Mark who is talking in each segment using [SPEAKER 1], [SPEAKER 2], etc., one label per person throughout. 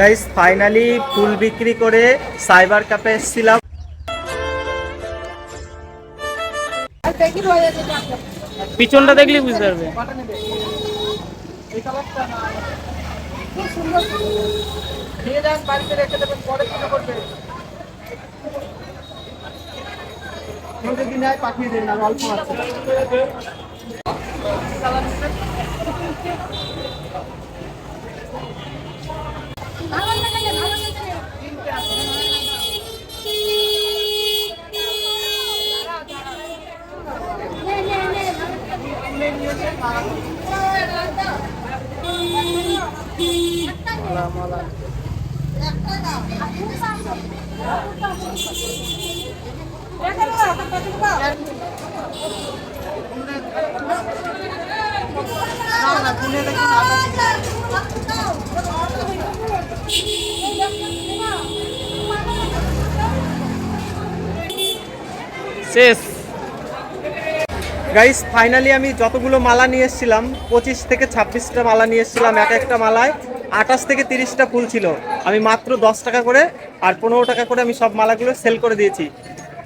[SPEAKER 1] Guys finally ফুল বিক্রি করে cyber cafe এসেছিলাম।
[SPEAKER 2] পিছনটা দেখলে বুঝতে পারবে।
[SPEAKER 1] পাঠিয়ে আর অল্প আছে
[SPEAKER 2] শেষ।
[SPEAKER 1] গাইস ফাইনালি আমি যতগুলো মালা নিয়ে এসেছিলাম, পঁচিশ থেকে ছাব্বিশটা মালা নিয়ে এসেছিলাম, এক একটা মালায়। আঠাশ থেকে তিরিশটা ফুল ছিল। আমি মাত্র দশ টাকা করে আর পনেরো টাকা করে আমি সব মালাগুলো সেল করে দিয়েছি।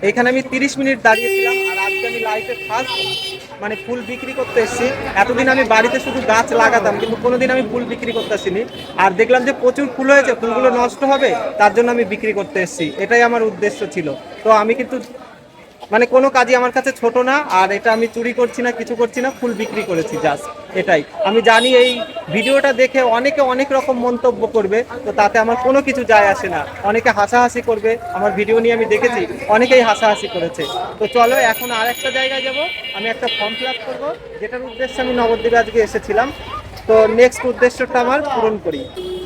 [SPEAKER 1] এখানে আমি তিরিশ মিনিট দাঁড়িয়েছিলাম আর আজকে আমি লাইফে ফার্স্ট মানে ফুল বিক্রি করতে এসেছি। এতদিন আমি বাড়িতে শুধু গাছ লাগাতাম, কিন্তু কোনোদিন আমি ফুল বিক্রি করতে আসিনি। আর দেখলাম যে প্রচুর ফুল হয়েছে, ফুলগুলো নষ্ট হবে, তার জন্য আমি বিক্রি করতে এসেছি। এটাই আমার উদ্দেশ্য ছিল। তো আমি কিন্তু মানে কোনো কাজই আমার কাছে ছোট না, আর এটা আমি চুরি করছি না, কিছু করছি না, ফুল বিক্রি করেছি জাস্ট এটাই। আমি জানি এই ভিডিওটা দেখে অনেকে অনেক রকম মন্তব্য করবে, তো তাতে আমার কোনো কিছু যায় আসে না। অনেকে হাসাহাসি করবে, আমার ভিডিও নিয়ে আমি দেখেছি, অনেকেই হাসাহাসি করেছে। তো চলো, এখন আর একটা জায়গায় যাব, আমি একটা ফর্ম ফিল আপ করব, যেটার উদ্দেশ্যে আমি নবদ্বীপে আজকে এসেছিলাম। তো নেক্সট উদ্দেশ্যটা আমার পূরণ করি।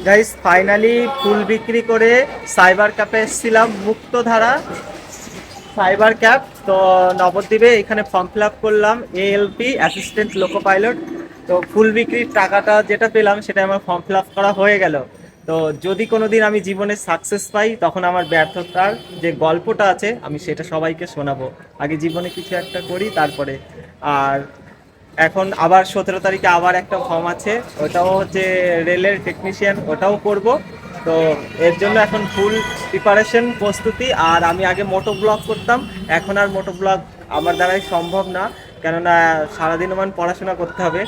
[SPEAKER 1] গাইস ফাইনালি ফুল বিক্রি করে সাইবার ক্যাফে এসেছিলাম, মুক্তধারা। সাইবার ক্যাব তো নবদ্বীপে এখানে ফর্ম ফিল আপ করলাম এএলপি অ্যাসিস্ট্যান্ট লোকো পাইলট তো ফুল বিক্রির টাকাটা যেটা পেলাম, সেটা আমার ফর্ম ফিল আপ করা হয়ে গেল। তো যদি কোনো দিন আমি জীবনে সাকসেস পাই, তখন আমার ব্যর্থতার যে গল্পটা আছে, আমি সেটা সবাইকে শোনাবো। আগে জীবনে কিছু একটা করি, তারপরে। আর এখন আবার সতেরো তারিখে আবার একটা ফর্ম আছে, ওটাও হচ্ছে রেলের টেকনিশিয়ান ওটাও করব। তো এর জন্য এখন ফুল প্রিপারেশন প্রস্তুতি, আর আমি আগে মোটো ব্লগ করতাম। এখন আর মোটো ব্লগ আমার দ্বারাই সম্ভব না, কেননা সারাদিন আমার পড়াশোনা করতে হবে।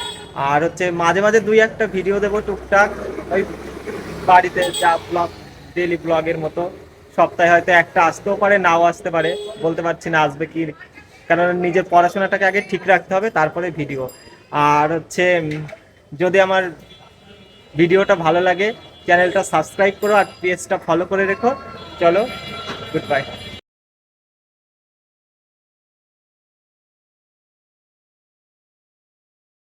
[SPEAKER 1] আর হচ্ছে মাঝে মাঝে দুই একটা ভিডিও দেবো টুকটাক, ওই বাড়িতে যা ব্লগ ডেলি ব্লগের মতো। সপ্তাহে হয়তো একটা আসতেও পারে, নাও আসতে পারে, বলতে পারছি না আসবে কি। কেননা নিজের পড়াশোনাটাকে আগে ঠিক রাখতে হবে, তারপরে ভিডিও আর হচ্ছে যদি আমার ভিডিওটা ভালো লাগে চ্যানেলটা সাবস্ক্রাইব করো আর পেজটা ফলো করে রেখো। চলো গুড বাই